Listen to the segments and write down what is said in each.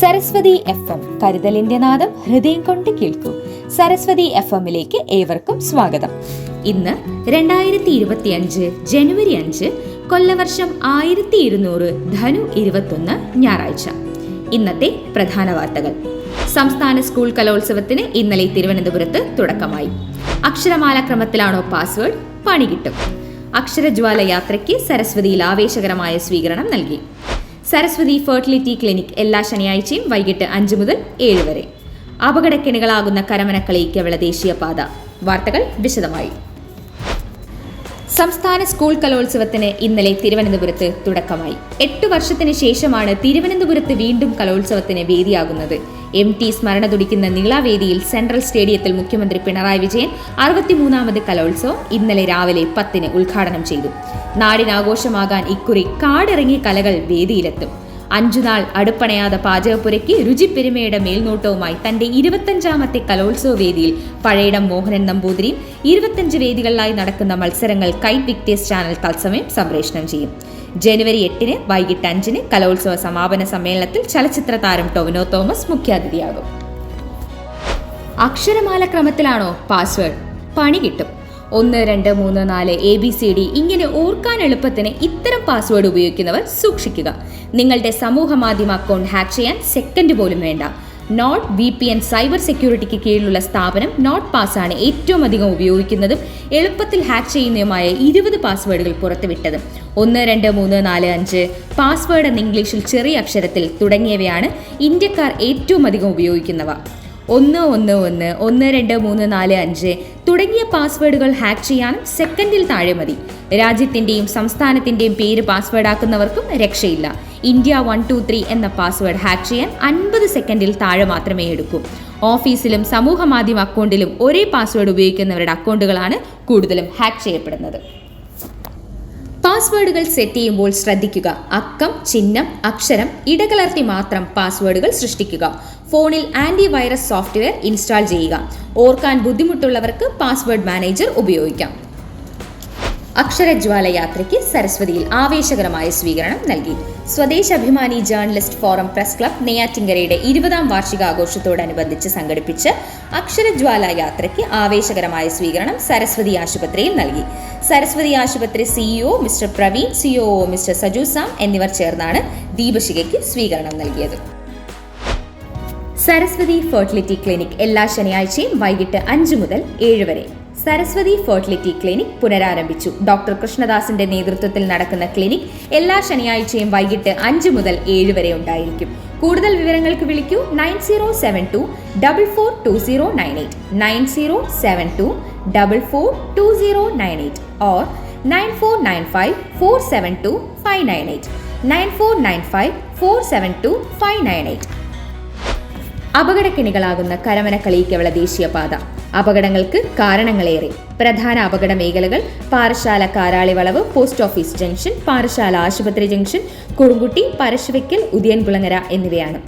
Saraswati F M കരുതലിന്റെ നാദം ഹൃദയം കൊണ്ട് കേൾക്കൂ. സരസ്വതി എഫ് എമ്മിലേക്ക് ഏവർക്കും സ്വാഗതം. ഇന്ന് രണ്ടായിരത്തി ഇരുപത്തി അഞ്ച് ജനുവരി അഞ്ച് കൊല്ലവർഷം ആയിരത്തി ഇരുന്നൂറ് ധനു ഇരുപത്തൊന്ന് ഞായറാഴ്ച. ഇന്നത്തെ പ്രധാന വാർത്തകൾ. സംസ്ഥാന സ്കൂൾ കലോത്സവത്തിന് ഇന്നലെ തിരുവനന്തപുരത്ത് തുടക്കമായി. അക്ഷരമാല ക്രമത്തിലാണോ പാസ്വേഡ്? പണി കിട്ടും. അക്ഷരജ്വാല യാത്രയ്ക്ക് സരസ്വതിയിൽ ആവേശകരമായ സ്വീകരണം നൽകി. സരസ്വതി ഫെർട്ടിലിറ്റി ക്ലിനിക് എല്ലാ ശനിയാഴ്ചയും വൈകിട്ട് അഞ്ച് മുതൽ ഏഴ് വരെ. അപകടക്കിണികളാകുന്ന കരമനക്കളി കേവല ദേശീയപാത വാർത്തകൾ വിശദമായി. സംസ്ഥാന സ്കൂൾ കലോത്സവത്തിന് ഇന്നലെ തിരുവനന്തപുരത്ത് തുടക്കമായി. എട്ട് വർഷത്തിന് ശേഷമാണ് തിരുവനന്തപുരത്ത് വീണ്ടും കലോത്സവത്തിന് വേദിയാകുന്നത്. എം ടി സ്മരണ തുടിക്കുന്ന നീളാവേദിയിൽ സെൻട്രൽ സ്റ്റേഡിയത്തിൽ മുഖ്യമന്ത്രി പിണറായി വിജയൻ അറുപത്തിമൂന്നാമത് കലോത്സവം ഇന്നലെ രാവിലെ പത്തിന് ഉദ്ഘാടനം ചെയ്തു. നാടിനാഘോഷമാകാൻ ഇക്കുറി കാടിറങ്ങി കലകൾ വേദിയിലെത്തും. അഞ്ചുനാൾ അടുപ്പണയാതെ പാചകപ്പുരയ്ക്ക് രുചിപ്പെരുമയുടെ മേൽനോട്ടവുമായി തന്റെ ഇരുപത്തഞ്ചാമത്തെ കലോത്സവ വേദിയിൽ പഴയിടം മോഹനൻ നമ്പൂതിരിയും ഇരുപത്തഞ്ച് വേദികളിലായി നടക്കുന്ന മത്സരങ്ങൾ കൈറ്റ് വിക്ടേഴ്സ് ചാനൽ തത്സമയം സംപ്രേഷണം ചെയ്യും. ജനുവരി എട്ടിന് വൈകിട്ട് അഞ്ചിന് കലോത്സവ സമാപന സമ്മേളനത്തിൽ ചലച്ചിത്ര താരം ടൊവിനോ തോമസ് മുഖ്യാതിഥിയാകും. അക്ഷരമാല ക്രമത്തിലാണോ പാസ്വേഡ്? പണി കിട്ടും. ഒന്ന് രണ്ട് മൂന്ന് നാല് എ ബി സി ഡി ഇങ്ങനെ ഓർക്കാൻ എളുപ്പത്തിന് ഇത്തരം പാസ്വേഡ് ഉപയോഗിക്കുന്നവർ സൂക്ഷിക്കുക. നിങ്ങളുടെ സമൂഹ മാധ്യമ അക്കൗണ്ട് ഹാക്ക് ചെയ്യാൻ സെക്കൻഡ് പോലും വേണ്ട. Nord V P N cyber സെക്യൂരിറ്റിക്ക് കീഴിലുള്ള സ്ഥാപനം നോട്ട് പാസ് ആണ് ഏറ്റവും അധികം ഉപയോഗിക്കുന്നതും എളുപ്പത്തിൽ ഹാക്ക് ചെയ്യുന്നതുമായ ഇരുപത് പാസ്വേഡുകൾ പുറത്തുവിട്ടത്. ഒന്ന് രണ്ട് മൂന്ന് നാല് അഞ്ച് പാസ്വേഡ് എന്ന ഇംഗ്ലീഷിൽ ചെറിയ അക്ഷരത്തിൽ തുടങ്ങിയവയാണ് ഇന്ത്യക്കാർ ഏറ്റവും അധികം ഉപയോഗിക്കുന്നവ. ഒന്ന് ഒന്ന് ഒന്ന് ഒന്ന് രണ്ട് മൂന്ന് നാല് അഞ്ച് തുടങ്ങിയ പാസ്വേഡുകൾ ഹാക്ക് ചെയ്യാനും സെക്കൻഡിൽ താഴെ മതി. രാജ്യത്തിന്റെയും സംസ്ഥാനത്തിന്റെയും പേര് പാസ്വേഡ് ആക്കുന്നവർക്കും രക്ഷയില്ല. ഇന്ത്യ വൺ ടു ത്രീ എന്ന പാസ്വേഡ് ഹാക്ക് ചെയ്യാൻ അൻപത് സെക്കൻഡിൽ താഴെ മാത്രമേ എടുക്കൂ. ഓഫീസിലും സമൂഹ മാധ്യമ അക്കൗണ്ടിലും ഒരേ പാസ്വേഡ് ഉപയോഗിക്കുന്നവരുടെ അക്കൗണ്ടുകളാണ് കൂടുതലും ഹാക്ക് ചെയ്യപ്പെടുന്നത്. പാസ്വേഡുകൾ സെറ്റ് ചെയ്യുമ്പോൾ ശ്രദ്ധിക്കുക. അക്കം ചിഹ്നം അക്ഷരം ഇടകലർത്തി മാത്രം പാസ്വേഡുകൾ സൃഷ്ടിക്കുക. ഫോണിൽ ആന്റി വൈറസ് സോഫ്റ്റ്വെയർ ഇൻസ്റ്റാൾ ചെയ്യുക. ഓർക്കാൻ ബുദ്ധിമുട്ടുള്ളവർക്ക് പാസ്വേഡ് മാനേജർ ഉപയോഗിക്കാം. അക്ഷരജ്വാല യാത്രയ്ക്ക് സരസ്വതിയിൽ ആവേശകരമായ സ്വീകരണം നൽകി. Swadeshabhimani journalist forum press club നെയ്യാറ്റിങ്കരയുടെ ഇരുപതാം വാർഷികാഘോഷത്തോടനുബന്ധിച്ച് സംഘടിപ്പിച്ച് അക്ഷരജ്വാല യാത്രയ്ക്ക് ആവേശകരമായ സ്വീകരണം സരസ്വതി ആശുപത്രിയിൽ നൽകി. സരസ്വതി ആശുപത്രി CEO mister Praveen COO mister Saju Sam എന്നിവർ ചേർന്നാണ് ദീപശികയ്ക്ക് സ്വീകരണം നൽകിയത്. സരസ്വതി ഫെർട്ടിലിറ്റി ക്ലിനിക് എല്ലാ ശനിയാഴ്ചയും വൈകിട്ട് അഞ്ച് മുതൽ ഏഴ് വരെ. സരസ്വതി ഫെർട്ടിലിറ്റി ക്ലിനിക് പുനരാരംഭിച്ചു. ഡോക്ടർ കൃഷ്ണദാസിന്റെ നേതൃത്വത്തിൽ നടക്കുന്ന ക്ലിനിക് എല്ലാ ശനിയാഴ്ചയും വൈകിട്ട് അഞ്ച് മുതൽ ഏഴ് വരെ ഉണ്ടായിരിക്കും. കൂടുതൽ വിവരങ്ങൾക്ക് വിളിക്കൂ nine zero seven two double four two zero nine eight. Nine zero seven two double four two zero nine eight or nine four nine five four seven two five nine eight. Nine four nine five four seven two five nine eight. അപകടക്കെണികളാകുന്ന കരമനക്കളി കേവള ദേശീയപാത. അപകടങ്ങൾക്ക് കാരണങ്ങളേറെ. പ്രധാന അപകട മേഖലകൾ Parassala കാരാളിവളവ് post office junction Parassala ആശുപത്രി junction കുറുങ്കുട്ടി Parassuvaikkal ഉദയൻകുളങ്ങര എന്നിവയാണ്.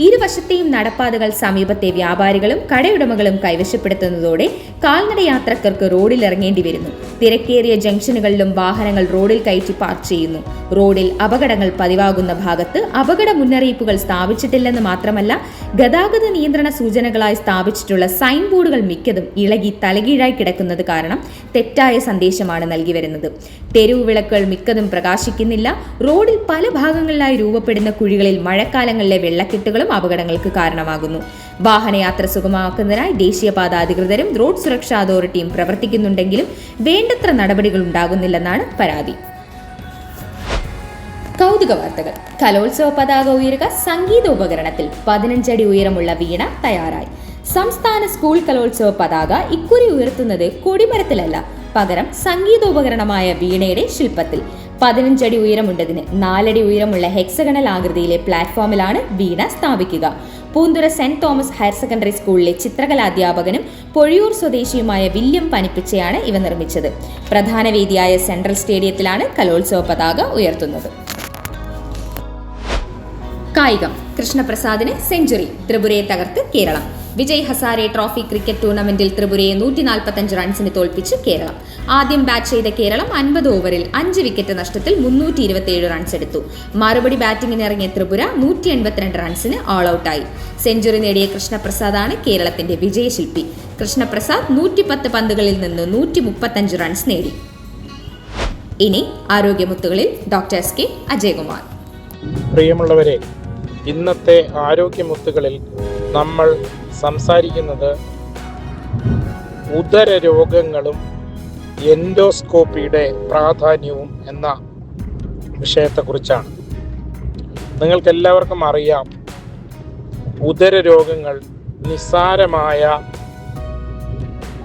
ഇരുവശത്തെയും നടപ്പാതകൾ സമീപത്തെ വ്യാപാരികളും കടയുടമകളും കൈവശപ്പെടുത്തുന്നതോടെ കാൽനടയാത്രക്കാർക്ക് റോഡിൽ ഇറങ്ങേണ്ടി വരുന്നു തിരക്കേറിയ ജംഗ്ഷനുകളിലും വാഹനങ്ങൾ റോഡിൽ കയറ്റി പാർക്ക് ചെയ്യുന്നു. റോഡിൽ അപകടങ്ങൾ പതിവാകുന്ന ഭാഗത്ത് അപകട മുന്നറിയിപ്പുകൾ സ്ഥാപിച്ചിട്ടില്ലെന്ന് മാത്രമല്ല ഗതാഗത നിയന്ത്രണ സൂചനകളായി സ്ഥാപിച്ചിട്ടുള്ള സൈൻ ബോർഡുകൾ മിക്കതും ഇളകി തലകീഴായി കിടക്കുന്നത് കാരണം തെറ്റായ സന്ദേശമാണ് നൽകി വരുന്നത്. തെരുവ് വിളക്കുകൾ മിക്കതും പ്രകാശിക്കുന്നില്ല. റോഡിൽ പല ഭാഗങ്ങളിലായി രൂപപ്പെടുന്ന കുഴികളിൽ മഴക്കാലങ്ങളിലെ വെള്ളക്കെട്ടുകളും അപകടങ്ങൾക്ക് കാരണമാകുന്നു. വാഹനയാത്ര സുഗമമാക്കുന്നതിനായി ദേശീയപാത അധികൃതരും റോഡ് സുരക്ഷാ അതോറിറ്റിയും പ്രവർത്തിക്കുന്നുണ്ടെങ്കിലും വേണ്ടത്ര നടപടികൾ ഉണ്ടാകുന്നില്ലെന്നാണ് പരാതി. കൗതുക വാർത്തകൾ. കലോത്സവ പതാക ഉയരുക സംഗീത ഉപകരണത്തിൽ പതിനഞ്ചടി ഉയരമുള്ള വീണ തയ്യാറായി. സംസ്ഥാന സ്കൂൾ കലോത്സവ പതാക ഇക്കുറി ഉയർത്തുന്നത് കൊടിമരത്തിലല്ല പകരം സംഗീതോപകരണമായ വീണയുടെ ശില്പത്തിൽ. പതിനഞ്ചടി ഉയരമുണ്ടതിന് നാലടി ഉയരമുള്ള ഹെക്സഗണൽ ആകൃതിയിലെ പ്ലാറ്റ്ഫോമിലാണ് വീണ സ്ഥാപിക്കുക. Poonthura saint Thomas higher secondary സ്കൂളിലെ ചിത്രകലാധ്യാപകനും പൊഴിയൂർ സ്വദേശിയുമായ വില്യം പനിപ്പിച്ചയാണ് ഇവ നിർമ്മിച്ചത്. പ്രധാന വേദിയായ സെൻട്രൽ സ്റ്റേഡിയത്തിലാണ് കലോത്സവ പതാക ഉയർത്തുന്നത്. കായികം. കൃഷ്ണപ്രസാദിന് സെഞ്ചുറി. ത്രിപുരയെ തകർത്ത് കേരളം. വിജയ് ഹസാരെ ട്രോഫി ക്രിക്കറ്റ് ടൂർണമെന്റിൽ ത്രിപുരയെ നൂറ്റി നാൽപ്പത്തഞ്ച് റൺസിന് തോൽപ്പിച്ച് കേരളം. ആദ്യം ബാറ്റ് ചെയ്ത കേരളം അൻപത് ഓവറിൽ അഞ്ച് വിക്കറ്റ് നഷ്ടത്തിൽ മുന്നൂറ്റി ഇരുപത്തിയേഴ് റൺസ് എടുത്തു. മറുപടി ബാറ്റിംഗിന് ഇറങ്ങിയ ത്രിപുര നൂറ്റി എൺപത്തിരണ്ട് റൺസിന് ഓൾ ഔട്ടായി സെഞ്ചുറി നേടിയ കൃഷ്ണപ്രസാദാണ് കേരളത്തിന്റെ വിജയശില്പി. കൃഷ്ണപ്രസാദ് നൂറ്റിപ്പത്ത് പന്തുകളിൽ നിന്ന് നൂറ്റി മുപ്പത്തഞ്ച് റൺസ് നേടി. ഇനി ആരോഗ്യമുത്തുകളിൽ ഡോക്ടർ എസ് കെ അജയകുമാർ. പ്രിയമുള്ളവരെ ഇന്നത്തെ ആരോഗ്യമുത്തുകളിൽ നമ്മൾ സംസാരിക്കുന്നത് ഉദര രോഗങ്ങളും എൻഡോസ്കോപ്പിയുടെ പ്രാധാന്യവും എന്ന വിഷയത്തെക്കുറിച്ചാണ്. നിങ്ങൾക്കെല്ലാവർക്കും അറിയാം ഉദര രോഗങ്ങൾ നിസ്സാരമായ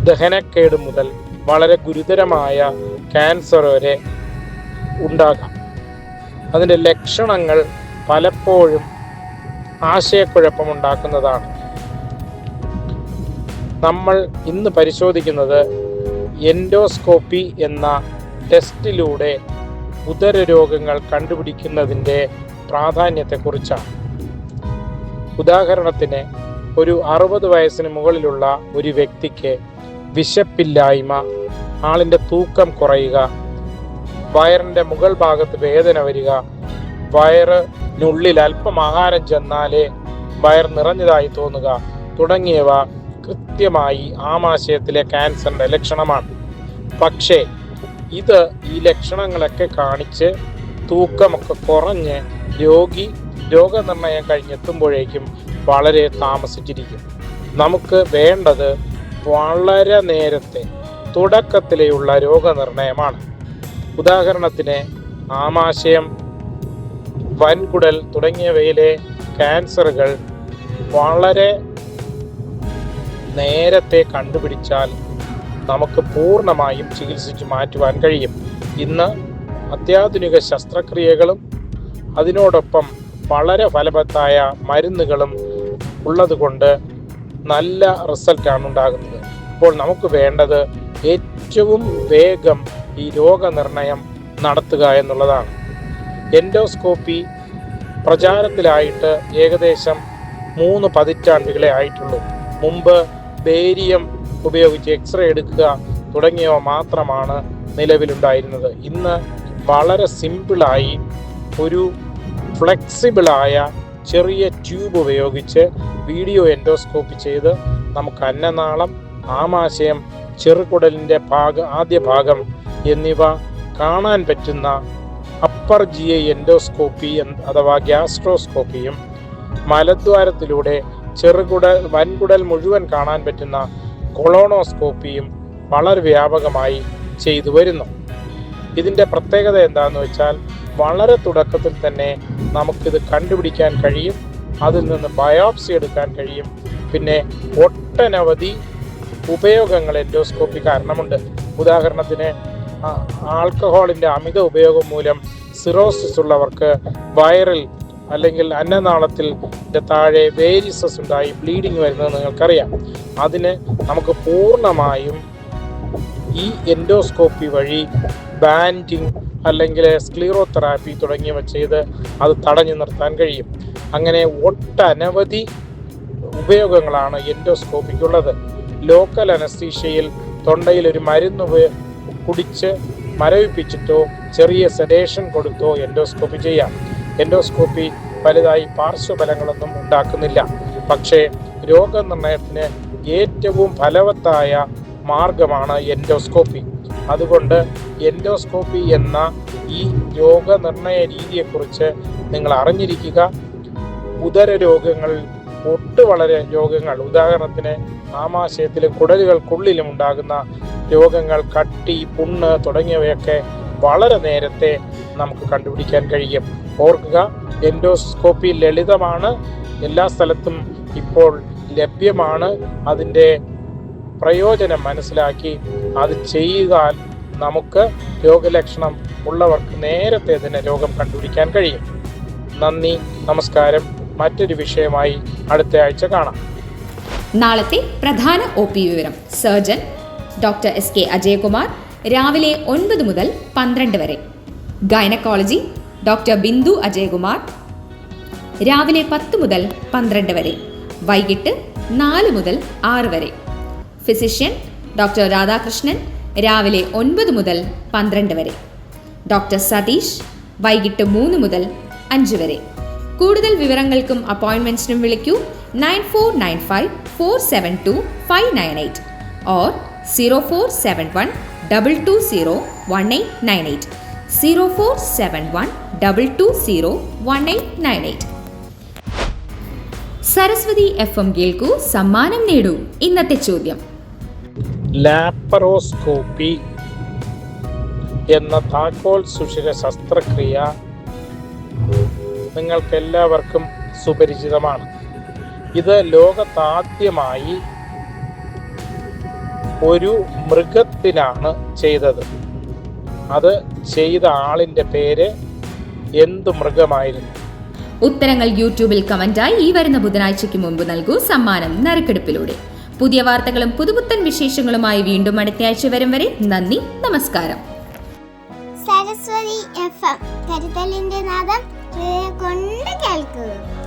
ദഹനക്കേട് മുതൽ വളരെ ഗുരുതരമായ ക്യാൻസർ വരെ ഉണ്ടാകാം. അതിന്റെ ലക്ഷണങ്ങൾ പലപ്പോഴും ആശയക്കുഴപ്പമുണ്ടാക്കുന്നതാണ്. നമ്മൾ ഇന്ന് പരിശോധിക്കുന്നത് എൻഡോസ്കോപ്പി എന്ന ടെസ്റ്റിലൂടെ ഉദര രോഗങ്ങൾ കണ്ടുപിടിക്കുന്നതിന്റെ പ്രാധാന്യത്തെക്കുറിച്ചാണ്. ഉദാഹരണത്തിന് ഒരു അറുപത് വയസ്സിന് മുകളിലുള്ള ഒരു വ്യക്തിക്ക് വിശപ്പില്ലായ്മ ആളിന്റെ തൂക്കം കുറയുക വയറിന്റെ മുകൾ ഭാഗത്ത് വേദന വരിക വയറിനുള്ളിൽ അല്പം ആഹാരം ചെന്നാലേ വയർ നിറഞ്ഞതായി തോന്നുക തുടങ്ങിയവ കൃത്യമായി ആമാശയത്തിലെ ക്യാൻസറിന്റെ ലക്ഷണമാണ്. പക്ഷേ ഇത് ഈ ലക്ഷണങ്ങളൊക്കെ കാണിച്ച് തൂക്കമൊക്കെ കുറഞ്ഞ് രോഗി രോഗനിർണയം കഴിഞ്ഞെത്തുമ്പോഴേക്കും വളരെ താമസിച്ചിരിക്കും. നമുക്ക് വേണ്ടത് വളരെ നേരത്തെ തുടക്കത്തിലെയുള്ള രോഗനിർണയമാണ്. ഉദാഹരണത്തിന് ആമാശയം വൻകുടൽ തുടങ്ങിയവയിലെ ക്യാൻസറുകൾ വളരെ നേരത്തെ കണ്ടുപിടിച്ചാൽ നമുക്ക് പൂർണമായും ചികിത്സിച്ച് മാറ്റുവാൻ കഴിയും. ഇന്ന് അത്യാധുനിക ശസ്ത്രക്രിയകളും അതിനോടൊപ്പം വളരെ ഫലവത്തായ മരുന്നുകളും ഉള്ളതുകൊണ്ട് നല്ല റിസൾട്ടാണ് ഉണ്ടാകുന്നത്. അപ്പോൾ നമുക്ക് വേണ്ടത് ഏറ്റവും വേഗം ഈ രോഗനിർണയം നടത്തുക എന്നുള്ളതാണ്. എൻഡോസ്കോപ്പി പ്രചാരത്തിലായിട്ട് ഏകദേശം മൂന്ന് പതിറ്റാണ്ടുകളെ ആയിട്ടുള്ളൂ. മുമ്പ് ബേരിയം ഉപയോഗിച്ച് എക്സ്റേ എടുക്കുക തുടങ്ങിയവ മാത്രമാണ് നിലവിലുണ്ടായിരുന്നത്. ഇന്ന് വളരെ സിമ്പിളായി ഒരു ഫ്ലെക്സിബിളായ ചെറിയ ട്യൂബ് ഉപയോഗിച്ച് വീഡിയോ എൻഡോസ്കോപ്പി ചെയ്ത് നമുക്ക് അന്നനാളം ആമാശയം ചെറുകുടലിന്റെ ഭാഗ ആദ്യ ഭാഗം എന്നിവ കാണാൻ പറ്റുന്ന അപ്പർ ജി എൻഡോസ്കോപ്പി അഥവാ ഗ്യാസ്ട്രോസ്കോപ്പിയും മലദ്വാരത്തിലൂടെ ചെറുകുടൽ വൻകുടൽ മുഴുവൻ കാണാൻ പറ്റുന്ന കൊളോണോസ്കോപ്പിയും വളരെ വ്യാപകമായി ചെയ്തു വരുന്നു. ഇതിന്റെ പ്രത്യേകത എന്താണെന്ന് വെച്ചാൽ വളരെ തുടക്കത്തിൽ തന്നെ നമുക്കിത് കണ്ടുപിടിക്കാൻ കഴിയും അതിൽ നിന്ന് ബയോപ്സി എടുക്കാൻ കഴിയും. പിന്നെ ഒട്ടനവധി ഉപയോഗങ്ങൾ എൻഡോസ്കോപ്പി കാരണമുണ്ട്. ഉദാഹരണത്തിന് ആൾക്കഹോളിന്റെ അമിത ഉപയോഗം മൂലം സിറോസിസ് ഉള്ളവർക്ക് വയറിൽ അല്ലെങ്കിൽ അന്നനാളത്തിൽ താഴെ വേരിസസ് ഉണ്ടായി ബ്ലീഡിങ് വരുന്നത് നിങ്ങൾക്കറിയാം. അതിന് നമുക്ക് പൂർണമായും ഈ എൻഡോസ്കോപ്പി വഴി ബാൻഡിങ് അല്ലെങ്കിൽ സ്ക്ലീറോതെറാപ്പി തുടങ്ങിയവ ചെയ്ത് അത് തടഞ്ഞു നിർത്താൻ കഴിയും. അങ്ങനെ ഒട്ടനവധി ഉപയോഗങ്ങളാണ് എൻഡോസ്കോപ്പിക്കുള്ളത് ലോക്കൽ അനസ്തീഷ്യയിൽ തൊണ്ടയിൽ ഒരു മരുന്ന് കുടിച്ച് മരവിപ്പിച്ചിട്ടോ ചെറിയ സെഡേഷൻ കൊടുത്തോ എൻഡോസ്കോപ്പി ചെയ്യാം. എൻഡോസ്കോപ്പി വലുതായി പാർശ്വഫലങ്ങളൊന്നും ഉണ്ടാക്കുന്നില്ല. പക്ഷേ രോഗനിർണയത്തിന് ഏറ്റവും ഫലവത്തായ മാർഗമാണ് എൻഡോസ്കോപ്പി. അതുകൊണ്ട് എൻഡോസ്കോപ്പി എന്ന ഈ രോഗനിർണയ രീതിയെക്കുറിച്ച് നിങ്ങൾ അറിഞ്ഞിരിക്കുക. ഉദര രോഗങ്ങൾ ഒട്ടു വളരെ രോഗങ്ങൾ ഉദാഹരണത്തിന് ആമാശയത്തിലും കുടലുകൾക്കുള്ളിലും ഉണ്ടാകുന്ന രോഗങ്ങൾ കട്ടി പുണ്ണ് തുടങ്ങിയവയൊക്കെ വളരെ നേരത്തെ നമുക്ക് കണ്ടുപിടിക്കാൻ കഴിയും. ഓർക്കുക എൻഡോസ്കോപ്പി ലളിതമാണ് എല്ലാ സ്ഥലത്തും ഇപ്പോൾ ലഭ്യമാണ്. അതിന്റെ പ്രയോജനം മനസ്സിലാക്കി അത് ചെയ്താൽ നമുക്ക് രോഗലക്ഷണം ഉള്ളവർക്ക് നേരത്തെ തന്നെ രോഗം കണ്ടുപിടിക്കാൻ കഴിയും. നന്ദി നമസ്കാരം. മറ്റൊരു വിഷയമായി അടുത്ത ആഴ്ച കാണാം. നാളത്തെ പ്രധാന ഒ പി വിവരം. Surgeon doctor S K Ajayakumar രാവിലെ ഒൻപത് മുതൽ പന്ത്രണ്ട് വരെ. Gynaecology doctor Bindu Ajayakumar. രാവിലെ പത്ത് മുതൽ പന്ത്രണ്ട് വരെ. വൈകിട്ട് നാല് മുതൽ ആറ് വരെ. ഫിസിഷ്യൻ ഡോക്ടർ രാധാകൃഷ്ണൻ രാവിലെ ഒൻപത് മുതൽ പന്ത്രണ്ട് വരെ. ഡോക്ടർ സതീഷ് വൈകിട്ട് മൂന്ന് മുതൽ അഞ്ച് വരെ. കൂടുതൽ വിവരങ്ങൾക്കും അപ്പോയിൻമെന്റ്സിനും വിളിക്കൂ nine four nine five four seven two five nine eight or zero four seven one double two zero one eight nine eight. Zero four seven one double two zero one eight nine eight Saraswathi F M കേൾക്കൂ സമ്മാനം നേടൂ. ഇന്നത്തെ ചോദ്യം. Laparoscopy എന്ന താക്കോൽ സുഷിര ശസ്ത്രക്രിയ നിങ്ങൾക്കെല്ലാവർക്കും സുപരിചിതമാണ്. ഇത് ലോകത്താദ്യമായി ഒരു മൃഗത്തിനാണ് ചെയ്തത്. അത് ചെയ്ത ആളിന്റെ പേര് എന്ത് മൃഗമായിരുന്നു? ഉത്തരങ്ങൾ യൂട്യൂബിൽ കമന്റായി ഈ വരുന്ന ബുധനാഴ്ചയ്ക്ക് മുമ്പ് നൽകൂ സമ്മാനം നറുക്കെടുപ്പിലൂടെ. പുതിയ വാർത്തകളും പുതുപുത്തൻ വിശേഷങ്ങളുമായി വീണ്ടും അടുത്തയാഴ്ച വരും വരെ നന്ദി നമസ്കാരം. Saraswathi F M. കരുതലിന്റെ നാദം കൊണ്ട് കേൾക്കൂ